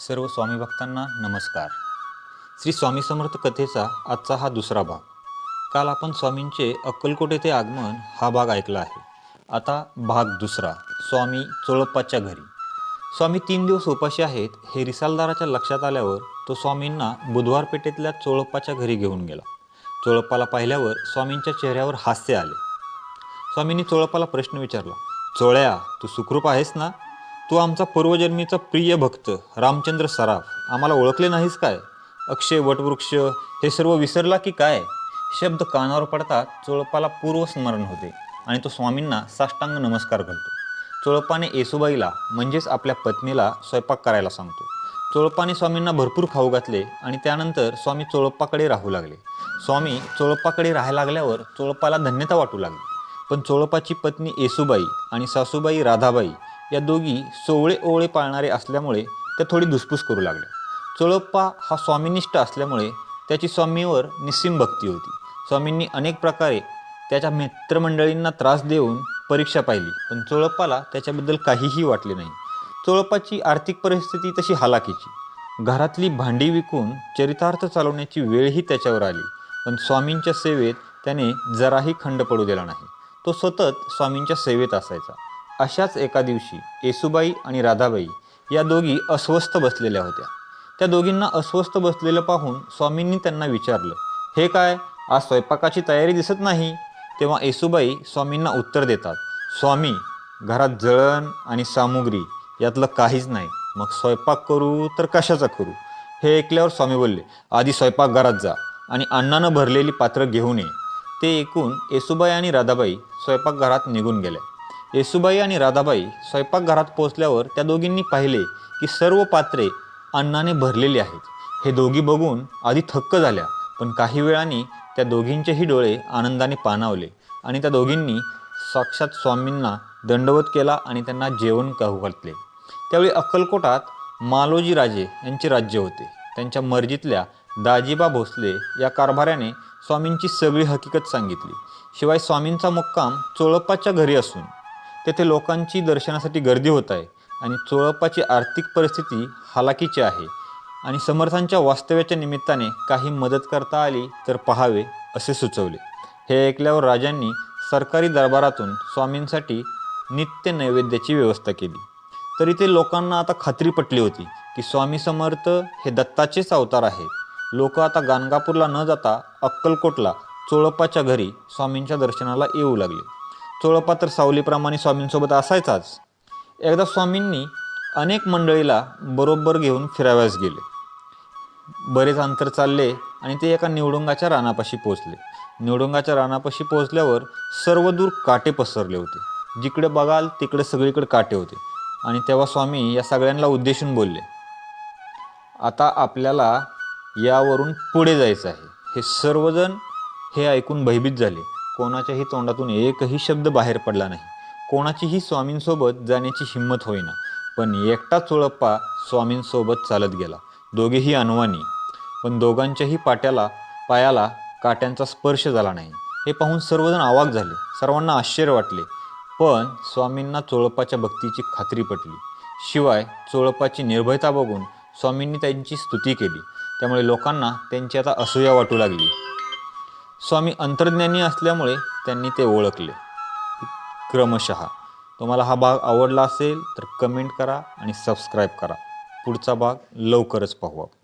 सर्व स्वामी भक्तांना नमस्कार. श्री स्वामी समर्थ कथेचा आजचा हा दुसरा भाग. काल आपण स्वामींचे अक्कलकोट येथे आगमन हा भाग ऐकला आहे. आता भाग दुसरा स्वामी चोळप्पाच्या घरी. स्वामी तीन दिवस उपाशी आहेत हे रिसालदाराच्या लक्षात आल्यावर तो स्वामींना बुधवार पेठेतल्या चोळप्पाच्या घरी घेऊन गेला. चोळप्पाला पाहिल्यावर स्वामींच्या चेहऱ्यावर हास्य आले. स्वामींनी चोळप्पाला प्रश्न विचारला चोळ्या तू सुखरूप आहेस ना? तो आमचा पूर्वजन्मीचा प्रिय भक्त रामचंद्र सराफ. आम्हाला ओळखले नाहीस काय? अक्षय वटवृक्ष हे सर्व विसरला की काय? शब्द कानावर पडता चोळपाला पूर्वस्मरण होते आणि तो स्वामींना साष्टांग नमस्कार घालतो चोळपाने येसुबाईला म्हणजेच आपल्या पत्नीला स्वयंपाक करायला सांगतो. चोळपाने स्वामींना भरपूर खाऊ घातले आणि त्यानंतर स्वामी चोळप्पाकडे राहू लागले. स्वामी चोळप्पाकडे राहायला लागल्यावर चोळपाला धन्यता वाटू लागली. पण चोळपाची पत्नी येसुबाई आणि सासूबाई राधाबाई या दोघी सोवळे ओवळे पाळणारे असल्यामुळे त्या थोडी धुसफूस करू लागल्या. चोळप्पा हा स्वामीनिष्ठ असल्यामुळे त्याची स्वामीवर निस्सीम भक्ती होती. स्वामींनी अनेक प्रकारे त्याच्या मित्रमंडळींना त्रास देऊन परीक्षा पाहिली पण चोळप्पाला त्याच्याबद्दल काहीही वाटले नाही. चोळप्पाची आर्थिक परिस्थिती तशी हालाकीची. घरातली भांडी विकून चरितार्थ चालवण्याची वेळही त्याच्यावर आली पण स्वामींच्या सेवेत त्याने जराही खंड पडू दिला नाही. तो सतत स्वामींच्या सेवेत असायचा. अशाच एका दिवशी येसुबाई आणि राधाबाई या दोघी अस्वस्थ बसलेल्या होत्या. त्या दोघींना अस्वस्थ बसलेलं पाहून स्वामींनी त्यांना विचारलं हे काय? आज स्वयंपाकाची तयारी दिसत नाही? तेव्हा येसुबाई स्वामींना उत्तर देतात स्वामी घरात जळण आणि सामुग्री यातलं काहीच नाही. मग स्वयंपाक करू तर कशाचा करू? हे ऐकल्यावर स्वामी बोलले आधी स्वयंपाकघरात जा आणि अण्णानं भरलेली पात्रं घेऊन ये. ते ऐकून येसुबाई आणि राधाबाई स्वयंपाकघरात निघून गेल्या. येसुबाई आणि राधाबाई स्वयंपाकघरात पोहोचल्यावर त्या दोघींनी पाहिले की सर्व पात्रे अन्नाने भरलेली आहेत. हे दोघी बघून आधी थक्क झाल्या पण काही वेळाने त्या दोघींचेही डोळे आनंदाने पाणावले आणि त्या दोघींनी साक्षात स्वामींना दंडवत केला आणि त्यांना जेवण खाऊ घातले. त्यावेळी अक्कलकोटात मालोजी राजे यांचे राज्य होते. त्यांच्या मर्जीतल्या दाजीबा भोसले या कारभाऱ्याने स्वामींची सगळी हकीकत सांगितली. शिवाय स्वामींचा मुक्काम चोळप्पाच्या घरी असून तेथे लोकांची दर्शनासाठी गर्दी होत आहे आणि चोळप्पाची आर्थिक परिस्थिती हालाकीची आहे. आणि समर्थांच्या वास्तव्याच्या निमित्ताने काही मदत करता आली तर पहावे असे सुचवले. हे ऐकल्यावर राजांनी सरकारी दरबारातून स्वामींसाठी नित्य नैवेद्याची व्यवस्था केली. तरी ते लोकांना आता खात्री पटली होती की स्वामी समर्थ हे दत्ताचेच अवतार आहेत. लोक आता गाणगापूरला न जाता अक्कलकोटला चोळप्पाच्या घरी स्वामींच्या दर्शनाला येऊ लागले. चोळपा तर सावलीप्रमाणे स्वामींसोबत असायचाच. एकदा स्वामींनी अनेक मंडळीला बरोबर घेऊन फिराव्यास गेले. बरेच अंतर चालले आणि ते एका निवडुंगाच्या रानापाशी पोचले निवडुंगाच्या रानापाशी पोहोचल्यावर सर्व दूर काटे पसरले होते. जिकडे बघाल तिकडे सगळीकडे काटे होते. आणि तेव्हा स्वामी या सगळ्यांना उद्देशून बोलले आता आपल्याला यावरून पुढे जायचं आहे. हे सर्वजण हे ऐकून भयभीत झाले. कोणाच्याही तोंडातून एकही शब्द बाहेर पडला नाही. कोणाचीही स्वामींसोबत जाण्याची हिंमत होईना. पण एकटा चोळप्पा स्वामींसोबत चालत गेला. दोघेही अनवानी पण दोघांच्याही पाट्याला पायाला काट्यांचा स्पर्श झाला नाही. हे पाहून सर्वजण आवाक झाले. सर्वांना आश्चर्य वाटले. पण स्वामींना चोळप्पाच्या भक्तीची खात्री पटली. शिवाय चोळप्पाची निर्भयता बघून स्वामींनी त्यांची स्तुती केली. त्यामुळे लोकांना त्यांची आता असूया वाटू लागली. स्वामी अंतर्ज्ञानी असल्यामुळे त्यांनी ते ओळखले. क्रमशः. तुम्हाला हा भाग आवडला असेल तर कमेंट करा आणि सबस्क्राईब करा. पुढचा भाग लवकरच पाहू आपण.